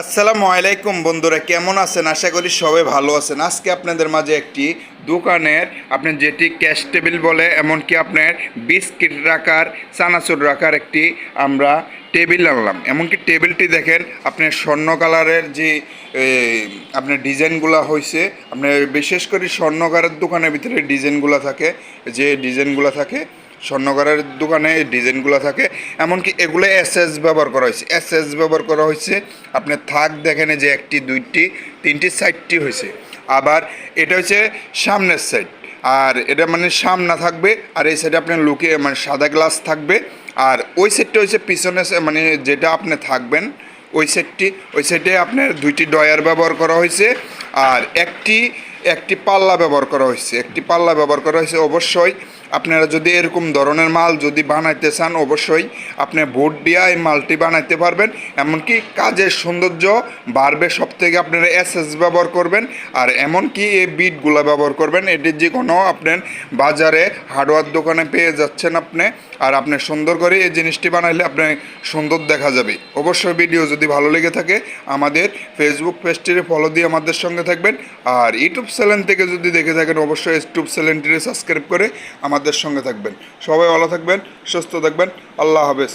আসসালামু আলাইকুম বন্ধুরা, কেমন আছেন? আশা করি সবাই ভালো আছেন। আজকে আপনাদের মাঝে একটি দোকানের, আপনি যেটি ক্যাশ টেবিল বলে, এমনকি আপনার বিস্কিট রাখার, চানাচুর রাখার একটি আমরা টেবিল আনলাম। এমনকি টেবিলটি দেখেন, আপনার স্বর্ণ কালারের যে আপনার ডিজাইনগুলো হয়েছে আপনার বিশেষ করে স্বর্ণকারের দোকানের ভিতরে ডিজাইনগুলো থাকে, যে ডিজাইনগুলো থাকে স্বর্ণকারের দোকানে এই ডিজাইনগুলো থাকে। এমনকি এগুলো এস এস ব্যবহার করা হয়েছে। এস এস ব্যবহার করা হয়েছে। আপনি থাক দেখেন যে একটি, দুইটি, তিনটি সাইডটি হয়েছে। আবার এটা হচ্ছে সামনের সাইড আর এটা মানে সামনা থাকবে। আর এই সাইডে আপনার লুকে মানে সাদা গ্লাস থাকবে। আর ওই সাইডটা হচ্ছে পিছনে মানে যেটা আপনি থাকবেন, ওই সেটটি ওই সেটে আপনার দুইটি ডয়ার ব্যবহার করা হয়েছে। আর একটি একটি পাল্লা ব্যবহার করা হয়েছে। একটি পাল্লা ব্যবহার করা হয়েছে অবশ্যই। আপনারা যদি এরকম ধরনের মাল যদি বানাইতে চান, অবশ্যই আপনি বোর্ড দিয়ে এই মালটি বানাইতে পারবেন। এমনকি কাজের সৌন্দর্য বাড়বে সব থেকে আপনারা এস এস ব্যবহার করবেন। আর এমনকি এই বিটগুলো ব্যবহার করবেন, এটি যে কোনো আপনার বাজারে, হার্ডওয়ার দোকানে পেয়ে যাচ্ছেন আপনি। আর আপনি সুন্দর করে এই জিনিসটি বানাইলে আপনার সুন্দর দেখা যাবে। অবশ্যই ভিডিও যদি ভালো লেগে থাকে, আমাদের ফেসবুক পেজটিরে ফলো দিয়ে আমাদের সঙ্গে থাকবেন। আর ইউটিউব চ্যানেল থেকে যদি দেখে থাকেন, অবশ্যই ইউটিউব চ্যানেলটিরে সাবস্ক্রাইব করে আমাদের সঙ্গে থাকবেন। সবাই ভালো থাকবেন সুস্থ থাকবেন। আল্লাহ হাফেজ।